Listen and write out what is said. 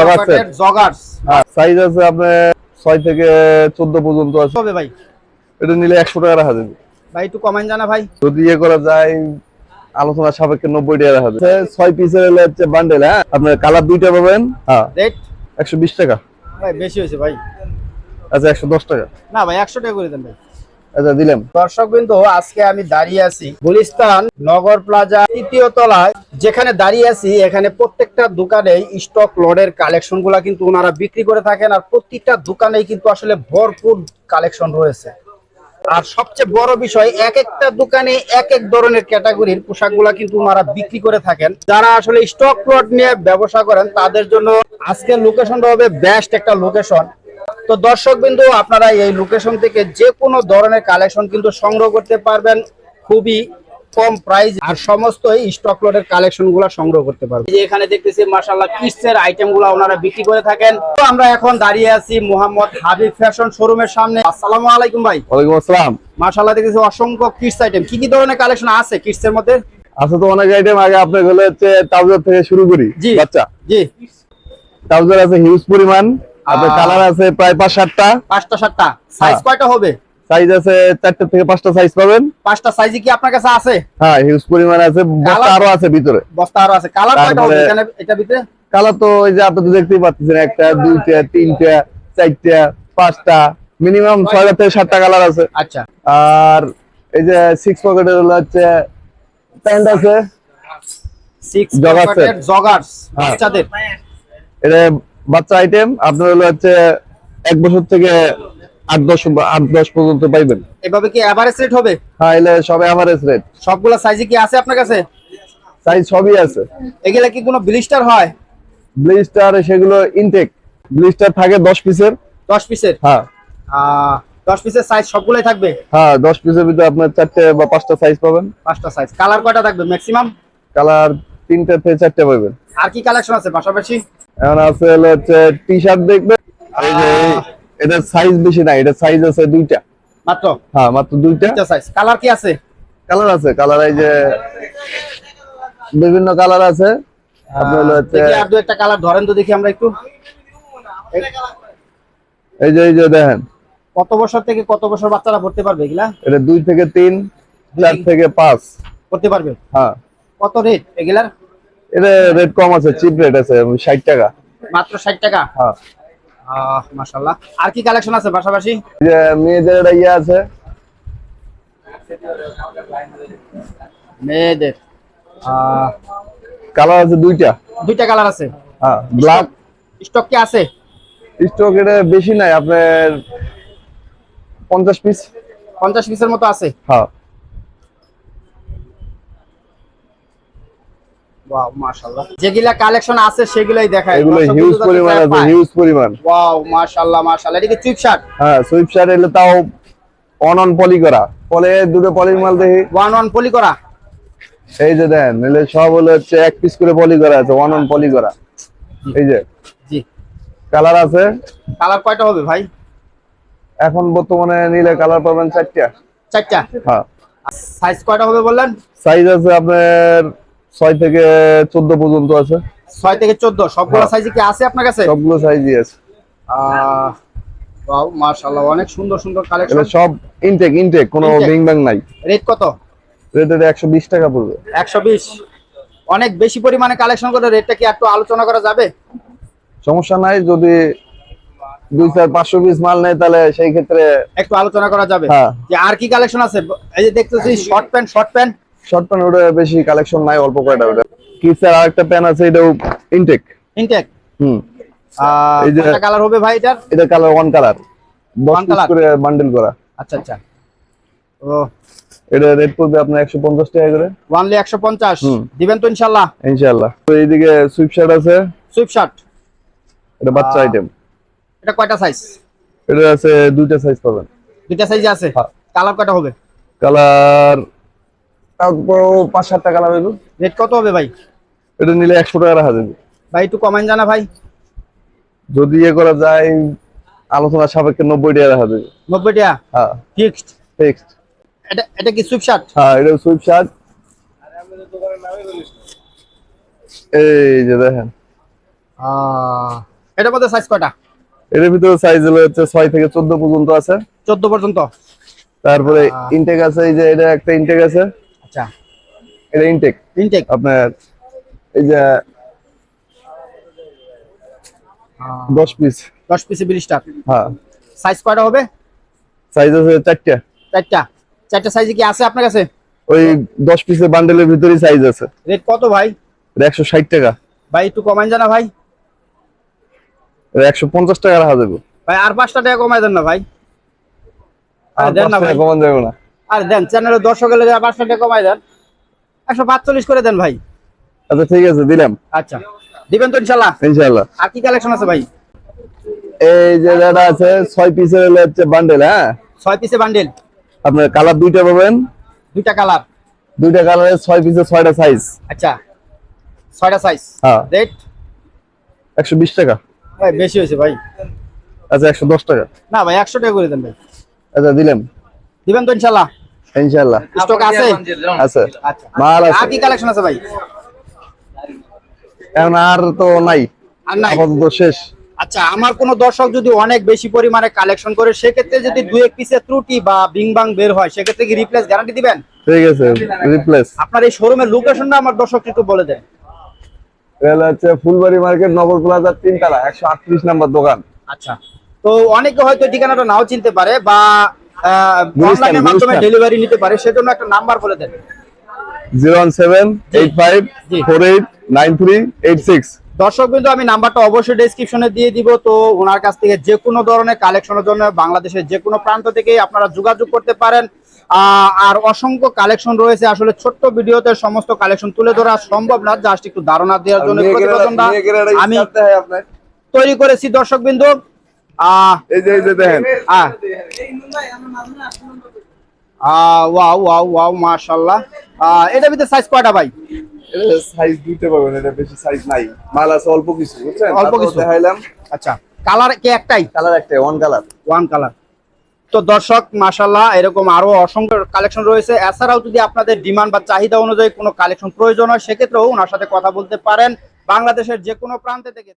জগার্সের। Joggers size আছে আপনার ছয় থেকে চোদ্দ পর্যন্ত আছে। হবে ভাই? এটা নিলে একশো টাকা রাখা যাবে। ভাই একটু কমেন্ট জানা ভাই। যদি ইয়ে করা যায় আলোচনা সাপেক্ষে নব্বই টাকা রাখা যাবে। ছয় পিসের হচ্ছে বান্ডেল হ্যাঁ? আপনার কালার দুইটা পাবেন। হ্যাঁ রেট একশো বিশ টাকা। ভাই বেশি হয়েছে ভাই। আচ্ছা একশো দশ টাকা। না ভাই একশো টাকা করে দেন ভাই। আচ্ছা দর্শক আজকে আমি দাঁড়িয়ে আছি গুলিস্তান নগর তলায়। যেখানে দাঁড়িয়ে আছি, এখানে প্রত্যেকটা দোকানে স্টক কালেকশনগুলা কিন্তু ওনারা বিক্রি করে থাকেন আর প্রত্যেকটা দোকানেই কিন্তু আসলে ভরপুর কালেকশন রয়েছে। আর সবচেয়ে বড় বিষয়, এক একটা দোকানে এক এক ধরনের ক্যাটাগরির পোশাকগুলা কিন্তু ওনারা বিক্রি করে থাকেন। যারা আসলে স্টক প্লট নিয়ে ব্যবসা করেন, তাদের জন্য আজকের লোকেশনটা হবে বেস্ট একটা লোকেশন তো দর্শক বিন্দু আপনারা এই লোকেশন থেকে যে কোনো ধরনের কালেকশন কিন্তু সংগ্রহ করতে পারবেন। খুবই কম প্রাইস আর সমস্ত স্টক লটের কালেকশনগুলো সংগ্রহ করতে পারবেন। যে এখানে দেখতেছি মাশাআল্লাহ কিডসের আইটেমগুলো ওনারা বিক্রি করে থাকেন। তো আমরা এখন দাঁড়িয়ে আছি মোহাম্মদ হাবিব ফ্যাশন শোরুমের সামনে। আসসালামু আলাইকুম ভাই। ওয়ালাইকুম আসসালাম। মাশাআল্লাহ দেখতেছি অসংখ্য কিডস আইটেম কি কি ধরনের কালেকশন আছে কিডস এর মধ্যে? আছে তো অনেক আইটেম আগে আপনার হলে হচ্ছে ট্রাউজার থেকে শুরু করি। জি। বাচ্চা। জি। ট্রাউজার আছে হিউজ পরিমাণ। আপনার কালার আছে প্রায় পাঁচ সাতটা। পাঁচটা সাতটা। সাইজ হ্যাঁ। কয়টা হবে? সাইজ আছে চারটা থেকে পাঁচটা সাইজ পাবেন। পাঁচটা সাইজে কি আপনার কাছে আছে? হ্যাঁ হিউজ পরিমাণ আছে। বস্তা আরও আছে ভিতরে। বস্তা আরও আছে। কালার কয়টা হবে এখানে এটা ভিতরে? কালার তো ওই যে আপনি তো দেখতেই পাচ্ছেন একটা দুইটা তিনটা চারটা পাঁচটা। মিনিমাম ছয়টা থেকে সাতটা কালার আছে। আচ্ছা। আর এই যে সিক্স পকেটের হলো হচ্ছে প্যান্ট আছে। সিক্স জগার্স হ্যাঁ। বাচ্চাদের। এটা বাচ্চা আইটেম আপনার হলো হচ্ছে এক বছর থেকে আট দশ আট দশ পর্যন্ত পাইবেন। এভাবে কি এভারেজ রেট হবে? হ্যাঁ এলে সবে এভারেজ রেট সবগুলা সাইজে কি আছে আপনার কাছে? সাইজ সবই আছে। এগুলা কি কোনো ব্লিস্টার হয়? ব্লিস্টার সেগুলো ইনটেক ব্লিস্টার থাকে দশ পিসের দশ পিসের হ্যাঁ। দশ পিসের সাইজ সবগুলাই থাকবে? হ্যাঁ দশ পিসের ভিতরে আপনার চারটে বা পাঁচটা সাইজ পাবেন। পাঁচটা সাইজ কালার কয়টা থাকবে ম্যাক্সিমাম কালার তিনটে থেকে চারটে পাবেন। আর কি কালেকশন আছে পাশাপাশি? এখন আছে হচ্ছে টি শার্ট দেখবে। এই যে এটার সাইজ বেশি না এটা সাইজ আছে দুইটা। মাত্র? হ্যাঁ মাত্র দুইটা। দুইটা সাইজ কালার কি আছে? কালার আছে কালার এই যে বিভিন্ন কালার আছে। আপনার হচ্ছে দেখি আর দু একটা কালার ধরেন তো দেখি আমরা একটু। এই যে এই যে দেখেন। কত বছর থেকে কত বছর বাচ্চারা পড়তে পারবে এগুলা? এটা দুই থেকে তিন চার থেকে পাঁচ। পড়তে পারবে? হ্যাঁ। কত রেট এগুলার? এটা রেট কম আছে চিপ রেট আছে ষাট টাকা। মাত্র ষাট টাকা? হ্যাঁ। আহ মাশাল্লাহ আর কি কালেকশন আছে পাশাপাশি? যে মেয়েদের একটা ইয়ে আছে। মেয়েদের আহ, কালার আছে দুইটা। দুইটা কালার আছে। হ্যাঁ ব্ল্যাক স্টক কি আছে? স্টক এটা বেশি নাই আপনার পঞ্চাশ পিস পঞ্চাশ পিসের মতো আছে। হ্যাঁ। ওয়াও মাশাআল্লাহ। যেগুলা কালেকশন আছে সেগুলাই দেখায় এগুলো হিউজ পরিমাণ আছে হিউজ পরিমাণ। ওয়াও মাশাআল্লাহ মাশাআল্লাহ। এটা কি চুপ শার্ট হ্যাঁ শার্ট এলে তাও অন অন পলি করা। পলে দুটো পলির মাল দেখি। ওয়ান ওয়ান পলি করা? এই যে দেন সব হলো হচ্ছে এক পিস করে পলি করা আছে ওয়ান অন পলি করা। এই যে। জি। কালার আছে? কালার কয়টা হবে ভাই? এখন বর্তমানে নিলে কালার পাবেন চারটা। চারটা? হ্যাঁ। সাইজ কয়টা হবে বললেন? সাইজ আছে আপনার ছয় থেকে চোদ্দ পর্যন্ত আছে। ছয় থেকে চোদ্দ সবগুলো হ্যাঁ। সাইজে কি আছে আপনার কাছে? সবগুলো সাইজই আছে। মাশাআল্লাহ অনেক সুন্দর সুন্দর কালেকশন সব ইনটেক ইনটেক কোনো Intake? বিং ব্যাং নাই। রেট কত? রেট এটা একশো বিশ টাকা পড়বে। একশো বিশ। অনেক বেশি পরিমাণে কালেকশন করে রেটটা কি একটু আলোচনা করা যাবে? সমস্যা নাই যদি দুই চার পাঁচশো পিস মাল নেয় তাহলে সেই ক্ষেত্রে একটু আলোচনা করা যাবে। হ্যাঁ। আর কি কালেকশন আছে? এই যে দেখতেছি short pant short pant short pant ওটা বেশি কালেকশন নাই অল্প কয়টা ওটা। কিসের আরেকটা প্যান আছে এটাও ইনটেক ইনটেক হুম। এই যে- কালার হবে ভাই এটার? এটা colour one colour piece colour? করে বান্ডেল করা। আচ্ছা আচ্ছা। ও। এটা রেট পড়বে আপনার একশো পঞ্চাশ টাকা করে। ওয়ানলি একশো পঞ্চাশ? হুম। দিবেন তো ইনশাল্লাহ ইনশাল্লাহ তো এইদিকে সুইপ শার্ট আছে। সুইপ শার্ট এটা বাচ্চা আইটেম এটা কয়টা সাইজ এটা আছে দুইটা সাইজ পাবেন। দুইটা সাইজে আছে? হ্যাঁ। কালার কয়টা হবে? কালার তারপর পাঁচ কালার হইল। রেট কত হবে ভাই? এটা নিলে একশো টাকা রাখা যাবে। ভাই একটু কমেন্ট জানা ভাই। যদি ইয়ে করা যায় আলোচনা সাপেক্ষে নব্বই টাকা রাখা যাবে। নব্বই টাকা? হ্যাঁ। ফিক্সড ফিক্সড এটা এটা কি সুইপ শার্ট হ্যাঁ এটা সুইপ শার্ট এই যে দেখেন। এটার মধ্যে সাইজ কয়টা? এর ভিতরে সাইজ হলো হচ্ছে ছয় থেকে চোদ্দ পর্যন্ত আছে। চোদ্দ পর্যন্ত? তারপরে। ইনটেক আছে এই যে এটা একটা ইনটেক আছে। আচ্ছা। এটা ইনটেক ইনটেক আপনার এই যে দশ পিস দশ পিসে বিশটা হ্যাঁ। সাইজ কয়টা হবে? সাইজ আছে চারটা। চারটা। চারটা সাইজে কি আছে আপনার কাছে? ওই দশ পিসের বান্ডেলের ভিতরেই সাইজ আছে। রেট কত ভাই? একশো ষাট টাকা। ভাই একটু কমাই জানা ভাই। একশো পঞ্চাশ টাকা রাখা যাবে। ভাই আর পাঁচটা টাকা কমাই দেন না ভাই। আর দেন না ভাই। কমান যাবে না। আর দেন চ্যানেলের দর্শক লেগে আর পাঁচটা টাকা কমাই দেন। একশো পাঁচচল্লিশ করে দেন ভাই। আচ্ছা ঠিক আছে দিলাম। আচ্ছা দিবেন তো ইনশাল্লাহ? ইনশাল্লাহ। আর কি কালেকশন আছে ভাই? এই যে দাদা আছে ছয় পিসের হলো হচ্ছে বান্ডেল হ্যাঁ? ছয় পিসে বান্ডেল আপনার কালার দুইটা পাবেন। দুইটা কালার দুইটা কালারের ছয় পিসের ছয়টা সাইজ আচ্ছা ছয়টা সাইজ হ্যাঁ। রেট একশো বিশ টাকা। ভাই বেশি হয়েছে ভাই। আচ্ছা একশো দশ টাকা। না ভাই একশো টাকা করে দেন ভাই। আচ্ছা দিলাম। দিবেন তো ইনশাল্লাহ? ইনশাল্লাহ স্টক আছে? আছে। আচ্ছা মাল আর আছে কি কালেকশন আছে ভাই? এখন আর তো নাই। আর নাই? আপাতত শেষ। আচ্ছা আমার কোনো দর্শক যদি অনেক বেশি পরিমাণে কালেকশন করে সেক্ষেত্রে যদি দুই এক পিসের ত্রুটি বা বিং বাং বের হয় সেক্ষেত্রে কি রিপ্লেস গ্যারান্টি দিবেন? ঠিক আছে রিপ্লেস আপনার এই শোরুমের লোকেশনটা আমার দর্শক একটু বলে দেন। এটা হচ্ছে ফুলবাড়ি মার্কেট নগর প্লাজার তিনতলা একশো আটত্রিশ নাম্বার দোকান। আচ্ছা। তো অনেকে হয়তো ঠিকানাটা নাও চিনতে পারে বা অনলাইনের মাধ্যমে। ডেলিভারি নিতে পারে সেজন্য একটা নাম্বার বলে দেন। Zero one seven eight five four eight nine three eight six. দর্শক কিন্তু আমি নাম্বারটা অবশ্যই ডেসক্রিপশনে দিয়ে দিব। তো ওনার কাছ থেকে যে কোনো ধরনের কালেকশনের জন্য বাংলাদেশের যে কোনো প্রান্ত থেকেই আপনারা যোগাযোগ করতে পারেন। আহ, আর অসংখ্য কালেকশন রয়েছে। আসলে ছোট্ট ভিডিওতে সমস্ত কালেকশন তুলে ধরা সম্ভব না। জাস্ট একটু ধারণা দেওয়ার জন্য প্রতিবেদনটা আমি তৈরি করেছি দর্শক বিন্দু আহ এই যে এই যে দেখেন। আহ, ওয়াও ওয়াও ওয়াও মাশাআল্লাহ। আহ, এটার ভিতরে সাইজ কয়টা ভাই? সাইজ দিতে পারবেন এটা বেশি সাইজ নাই। মাল আছে অল্প কিছু বুঝছেন? অল্প কিছু। দেখাইলাম। আচ্ছা কালার কি একটাই? Colour one colour one colour তো দর্শক মাশাল্লাহ এরকম আরও অসংখ্য কালেকশন রয়েছে। এছাড়াও যদি আপনাদের ডিমান্ড বা চাহিদা অনুযায়ী কোনো কালেকশন প্রয়োজন হয় সেক্ষেত্রেও ওনার সাথে কথা বলতে পারেন। বাংলাদেশের যে কোনো প্রান্তে থেকে